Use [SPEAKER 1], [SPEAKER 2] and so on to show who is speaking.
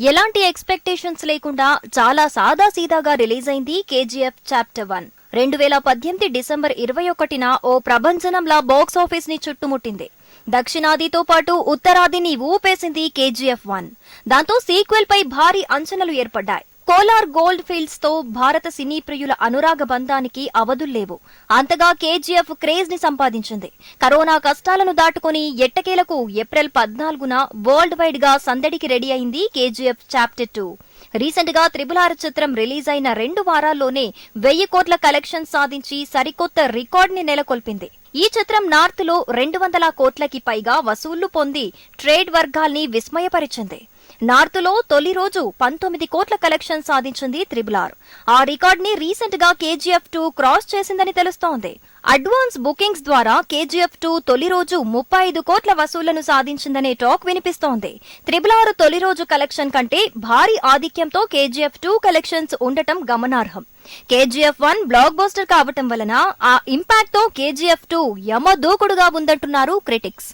[SPEAKER 1] ఎలాంటి ఎక్స్పెక్టేషన్స్ లేకుండా చాలా సాదా సీదాగా రిలీజ్ అయింది కేజీఎఫ్ చాప్టర్ వన్. రెండు వేల పద్దెనిమిది డిసెంబర్ ఇరవై ఒకటిన ఓ ప్రభంజనంలా బాక్స్ ఆఫీస్ని చుట్టుముట్టింది. దక్షిణాదితో పాటు ఉత్తరాదిని ఊపేసింది కేజీఎఫ్ వన్. దాంతో సీక్వెల్ పై భారీ అంచనాలు ఏర్పడ్డాయి. కోలార్ గోల్డ్ ఫీల్డ్స్తో భారత సినీ ప్రియుల అనురాగ బంధానికి అవధుల్లేవు. అంతగా కేజీఎఫ్ క్రేజ్ని సంపాదించింది. కరోనా కష్టాలను దాటుకుని ఎట్టకేలకు ఏప్రిల్ పద్నాలుగున వరల్డ్ వైడ్గా సందడికి రెడీ అయింది కేజీఎఫ్ చాప్టర్ టూ. రీసెంట్గా త్రిబుల్ ఆర్ చిత్రం రిలీజ్ అయిన రెండు వారాల్లోనే వెయ్యి కోట్ల కలెక్షన్ సాధించి సరికొత్త రికార్డ్ని నెలకొల్పింది. ఈ చిత్రం నార్త్లో రెండు వందల కోట్లకి పైగా వసూళ్ళు పొంది ట్రేడ్ వర్గాల్ని విస్మయపరిచింది. నార్త్లో తొలి రోజు పంతొమ్మిది కోట్ల కలెక్షన్ సాధించింది త్రిబుల్ ఆర్ ఆ రికార్డ్ని రీసెంట్గా కేజీఎఫ్ టూ క్రాస్ చేసిందని తెలుస్తోంది. అడ్వాన్స్ బుకింగ్స్ ద్వారా కేజీఎఫ్ టూ తొలి రోజు ముప్పై ఐదు కోట్ల వసూళ్ళను సాధించిందనే టాక్ వినిపిస్తోంది. త్రిబుల్ ఆరు తొలి రోజు కలెక్షన్ కంటే భారీ ఆధిక్యంతో కేజీఎఫ్ టూ కలెక్షన్స్ ఉండటం గమనార్హం. కేజీఎఫ్ వన్ బ్లాక్ బస్టర్ కావటం వలన ఆ ఇంపాక్ట్తో కేజీఎఫ్ టూ యమ దూకుడుగా ఉందంటున్నారు క్రిటిక్స్.